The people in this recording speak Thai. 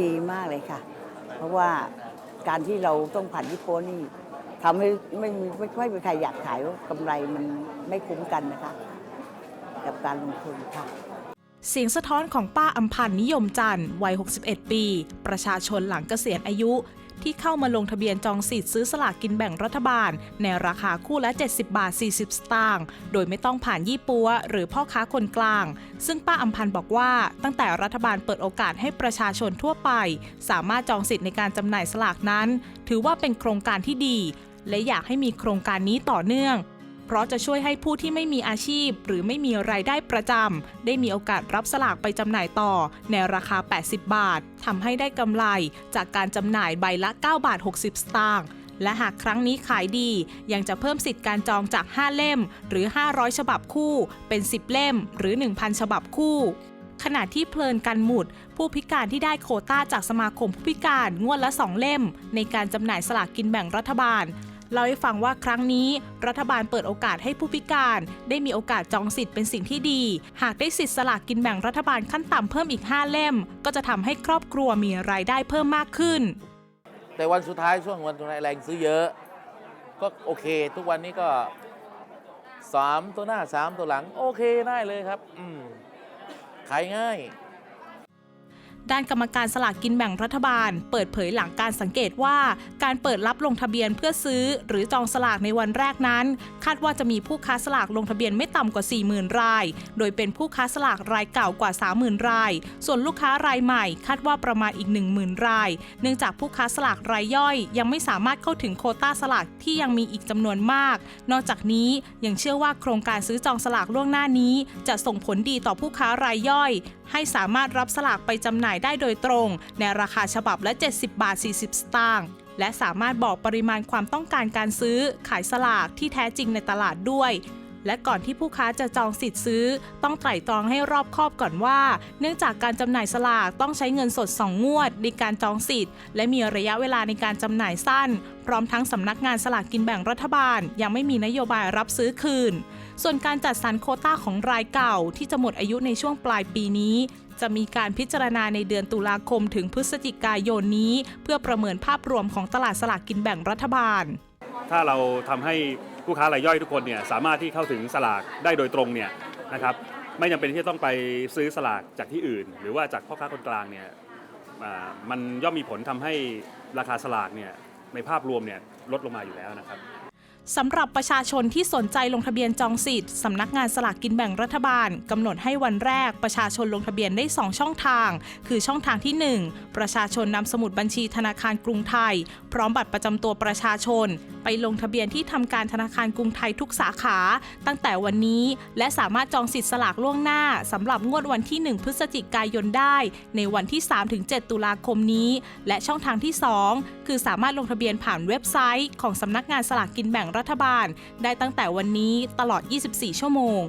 ดีมากเลยค่ะ เพราะว่าการที่เราต้องผ่านยี่โป้นี่ทำให้ไม่มีไม่ค่อยมีใครอยากขายว่ากำไรมันไม่คุ้มกันนะคะ กับการลงทุนค่ะ เสียงสะท้อนของป้าอัมพันธ์นิยมจันทร์วัย 61 ปี ประชาชนหลังเกษียณอายุ ที่เข้ามาลงทะเบียนจองสิทธิ์ซื้อสลากกินแบ่งรัฐบาล ในราคาคู่ละ 70 บาท 40 สตางค์โดยไม่ต้องผ่านยี่ปัว หรือพ่อค้าคนกลาง ซึ่งป้าอัมพันธ์บอกว่า ตั้งแต่รัฐบาลเปิดโอกาสให้ประชาชนทั่วไป สามารถจองสิทธิ์ในการจำหน่ายสลากนั้น ถือว่าเป็นโครงการที่ดี และอยากให้มีโครงการนี้ต่อเนื่อง เพราะจะช่วยให้ผู้ที่ไม่มีอาชีพ หรือไม่มีรายได้ประจำได้มีโอกาสรับสลากไปจำหน่ายต่อ ในราคา 80 บาททำให้ได้กำไร จากการจำหน่ายใบละ 9 บาท 60 สตางค์และหากครั้งนี้ขายดี ยังจะเพิ่มสิทธิ์การจองจาก 5 เล่ม หรือ 500 ฉบับคู่ เป็น 10 เล่ม หรือ 1,000 ฉบับคู่ ขณะที่เพลินกันหมุด ผู้พิการที่ได้โคต้าจากสมาคมผู้พิการงวดละ 2 เล่ม ในการจำหน่ายสลากกินแบ่งรัฐบาล เล่าให้ฟังว่าครั้งนี้รัฐบาลเปิดโอกาสให้ผู้พิการได้มีโอกาสจองสิทธิ์เป็นสิ่งที่ดี หากได้สิทธิ์สลากกินแบ่งรัฐบาลขั้นต่ำเพิ่มอีก 5 เล่ม ก็จะทำให้ครอบครัวมีรายได้เพิ่มมากขึ้น แต่วันสุดท้ายช่วงวันสุดท้ายแรงซื้อเยอะ ก็โอเค ทุกวันนี้ก็สามตัวหน้าสามตัวหลัง โอเคได้เลยครับ อืมขายง่าย ด้านกรรมการสลากกินแบ่งรัฐบาล เปิดเผยหลังการสังเกตว่าการเปิดรับลงทะเบียนเพื่อซื้อ หรือจองสลากในวันแรกนั้น คาดว่าจะมีผู้ค้าสลากลงทะเบียนไม่ต่ำกว่า 40,000 ราย โดยเป็นผู้ค้าสลากรายเก่ากว่า 30,000 ราย ส่วนลูกค้ารายใหม่คาดว่าประมาณอีก 10,000 ราย เนื่องจากผู้ค้าสลากรายย่อย ยังไม่สามารถเข้าถึงโคต้าสลากที่ยังมีอีกจำนวนมาก นอกจากนี้ยังเชื่อว่าโครงการซื้อจองสลากล่วงหน้านี้ จะส่งผลดีต่อผู้ค้ารายย่อย ให้สามารถรับสลากไปจำหน่ายได้โดยตรง ในราคาฉบับละ 70 บาท 40 สตางค์และสามารถบอกปริมาณความต้องการการซื้อ ขายสลากที่แท้จริงในตลาดด้วย และก่อนที่ผู้ค้าจะจองสิทธิ์ซื้อ ต้องไตร่ตรองให้รอบคอบก่อนว่า เนื่องจากการจำหน่ายสลากต้องใช้เงินสด 2 งวดในการจองสิทธิ์ และมีระยะเวลาในการจำหน่ายสั้น พร้อมทั้งสำนักงานสลากกินแบ่งรัฐบาล ยังไม่มีนโยบายรับซื้อคืน ส่วนการจัดสรรโคต้าของรายเก่า ที่จะหมดอายุในช่วงปลายปีนี้จะมีการพิจารณาในเดือนตุลาคมถึงพฤศจิกายนนี้ เพื่อประเมินภาพรวมของตลาดสลากกินแบ่งรัฐบาล ถ้าเราทำให้ ผู้ค้ารายย่อยทุกคนเนี่ยสามารถที่เข้าถึงสลากได้โดยตรงเนี่ยนะครับไม่จำเป็นที่จะต้องไปซื้อสลากจากที่อื่น หรือว่าจากพ่อค้าคนกลางเนี่ยมันย่อมมีผลทำให้ราคาสลากเนี่ยในภาพรวมเนี่ยลดลงมาอยู่แล้วนะครับ สำหรับประชาชนที่สนใจลงทะเบียนจองสิทธิ์ สำนักงานสลากกินแบ่งรัฐบาลกำหนดให้วันแรกประชาชนลงทะเบียนได้ 2 ช่องทาง คือช่องทางที่ 1 ประชาชนนำสมุดบัญชีธนาคารกรุงไทย พร้อมบัตรประจำตัวประชาชน ไปลงทะเบียนที่ทำการธนาคารกรุงไทยทุกสาขา ตั้งแต่วันนี้ และสามารถจองสิทธิ์สลากล่วงหน้าสำหรับงวดวันที่ 1 พฤศจิกายนได้ ในวันที่ 3-7 ตุลาคมนี้ และช่องทางที่ 2 คือสามารถลงทะเบียนผ่านเว็บไซต์ ของสำนักงานสลากกินแบ่งรัฐบาล ได้ตั้งแต่วันนี้ตลอด 24 ชั่วโมง